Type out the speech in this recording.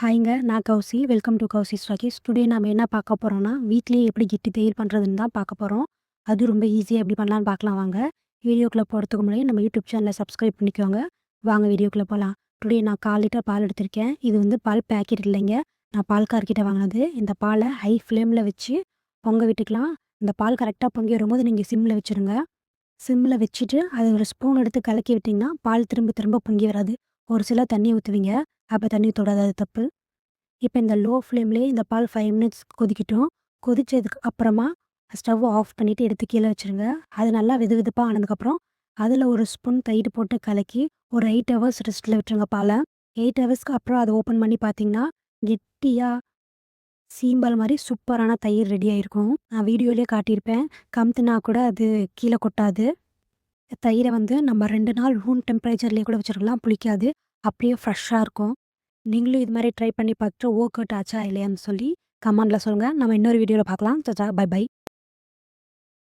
ஹாய்ங்க நான் Kousi. Welcome to Kousi ஸ்டாகிஸ் today நம்ம என்ன பார்க்க போகிறோம்னா வீட்லேயே எப்படி கெட்டி தயிர் பண்ணுறதுன்னு தான் பார்க்க போகிறோம் அது ரொம்ப ஈஸியாக எப்படி பண்ணலான்னு பார்க்கலாம் வாங்க. வீடியோக்குள்ளே போகிறதுக்கு முன்னாடி நம்ம யூடியூப் சேனலை சப்ஸ்கிரைப் பண்ணிக்கோங்க. வாங்க வீடியோக்குள்ளே போகலாம் டுடே நான் கால் லிட்டர் பால் எடுத்திருக்கேன். இது வந்து பால் பேக்கெட் இல்லைங்க. நான் பால்கார்கிட்ட வாங்கினது. இந்த பாலை ஹை ஃப்ளேமில் வச்சு பொங்க விட்டுக்கலாம். இந்த பால் கரெக்டாக பொங்கி வரும்போது நீங்கள் சிம்மில் வச்சுருங்க. சிம்மில் வச்சுட்டு அதை ஒரு ஸ்பூன் எடுத்து கலக்கி விட்டிங்கன்னா பால் திரும்ப திரும்ப பொங்கி வராது. ஒரு சில தண்ணி ஊற்றுவீங்க அப்போ தண்ணி தொடாது தப்பு. இப்போ இந்த லோ ஃப்ளேம்லேயே இந்த பால் ஃபைவ் மினிட்ஸ் கொதிக்கட்டும். கொதித்ததுக்கு அப்புறமா ஸ்டவ் ஆஃப் பண்ணிவிட்டு எடுத்து கீழே வச்சுருங்க. அது நல்லா வெது வெதுப்பாக ஆனதுக்கப்புறம் அதில் ஒரு ஸ்பூன் தயிர் போட்டு கலக்கி ஒரு எயிட் ஹவர்ஸ் ரெஸ்ட்டில் விட்டுருங்க பாலை. எயிட் ஹவர்ஸ்க்கு அப்புறம் அதை ஓப்பன் பண்ணி பார்த்தீங்கன்னா கெட்டியாக சீம்பால் மாதிரி சூப்பரான தயிர் ரெடி ஆயிருக்கும். நான் வீடியோலேயே காட்டியிருப்பேன். கம்த்துனா கூட அது கீழே கொட்டாது. தயிரை வந்து நம்ம ரெண்டு நாள் ரூம் டெம்பரேச்சர்லேயே கூட வச்சிருக்கலாம். புளிக்காது. அப்படியே ஃப்ரெஷ்ஷாக இருக்கும். நீங்களும் இது மாதிரி ட்ரை பண்ணி பார்த்துட்டு ஒர்க் அவுட் ஆச்சா இல்லையான்னு சொல்லி கமெண்டில் சொல்லுங்கள் நம்ம இன்னொரு வீடியோவில் பார்க்கலாம். By by